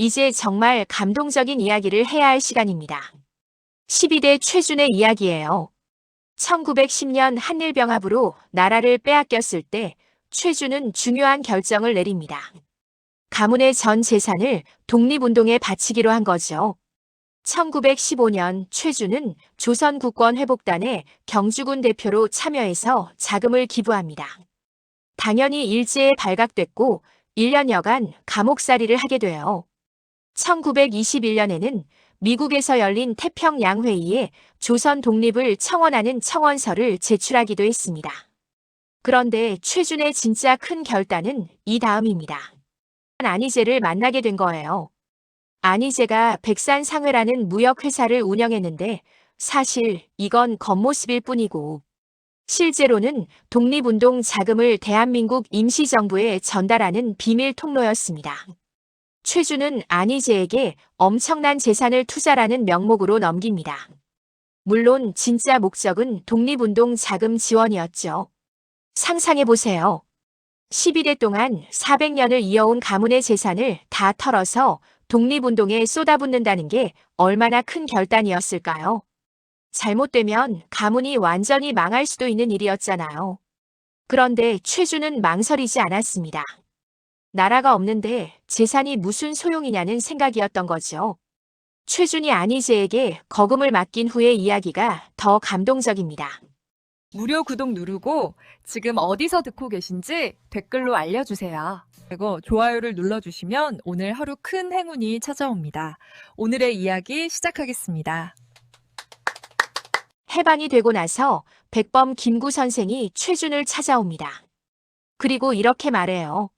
이제 정말 감동적인 이야기를 해야 할 시간입니다. 12대 최준의 이야기예요. 1910년 한일병합으로 나라를 빼앗겼을 때 최준은 중요한 결정을 내립니다. 가문의 전 재산을 독립운동에 바치기로 한 거죠. 1915년 최준은 조선국권회복단의 경주군 대표로 참여해서 자금을 기부합니다. 당연히 일제에 발각됐고 1년여간 감옥살이를 하게 돼요. 1921년에는 미국에서 열린 태평양 회의에 조선 독립을 청원하는 청원서를 제출하기도 했습니다. 그런데 최준의 진짜 큰 결단은 이 다음입니다. 안희재를 만나게 된 거예요. 안희재가 백산상회라는 무역회사를 운영했는데 사실 이건 겉모습일 뿐이고 실제로는 독립운동 자금을 대한민국 임시정부에 전달하는 비밀 통로였습니다. 최준은 안희재에게 엄청난 재산을 투자라는 명목으로 넘깁니다. 물론 진짜 목적은 독립운동 자금 지원이었죠. 상상해보세요. 12대 동안 400년을 이어온 가문의 재산을 다 털어서 독립운동에 쏟아붓는다는 게 얼마나 큰 결단이었을까요? 잘못되면 가문이 완전히 망할 수도 있는 일이었잖아요. 그런데 최준은 망설이지 않았습니다. 나라가 없는데 재산이 무슨 소용이냐는 생각이었던 거죠. 최준이 안희재에게 거금을 맡긴 후의 이야기가 더 감동적입니다. 무료 구독 누르고 지금 어디서 듣고 계신지 댓글로 알려주세요. 그리고 좋아요를 눌러주시면 오늘 하루 큰 행운이 찾아옵니다. 오늘의 이야기 시작하겠습니다. 해방이 되고 나서 백범 김구 선생이 최준을 찾아옵니다. 그리고 이렇게 말해요.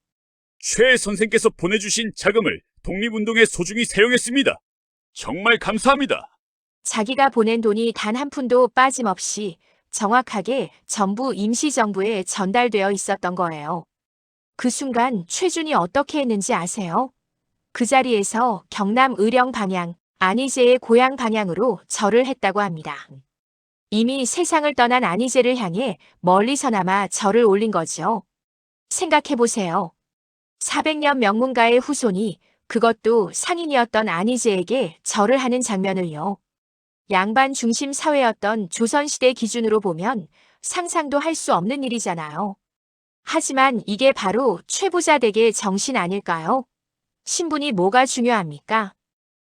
최 선생께서 보내주신 자금을 독립운동에 소중히 사용했습니다. 정말 감사합니다. 자기가 보낸 돈이 단 한 푼도 빠짐없이 정확하게 전부 임시정부에 전달되어 있었던 거예요. 그 순간 최준이 어떻게 했는지 아세요? 그 자리에서 경남 의령 방향, 안희재의 고향 방향으로 절을 했다고 합니다. 이미 세상을 떠난 안희재를 향해 멀리서나마 절을 올린 거죠. 생각해보세요. 400년 명문가의 후손이 그것도 상인이었던 안희재에게 절을 하는 장면을요. 양반 중심 사회였던 조선시대 기준으로 보면 상상도 할 수 없는 일이잖아요. 하지만 이게 바로 최부자 댁의 정신 아닐까요? 신분이 뭐가 중요합니까?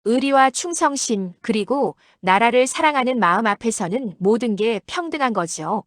의리와 충성심, 그리고 나라를 사랑하는 마음 앞에서는 모든 게 평등한 거죠.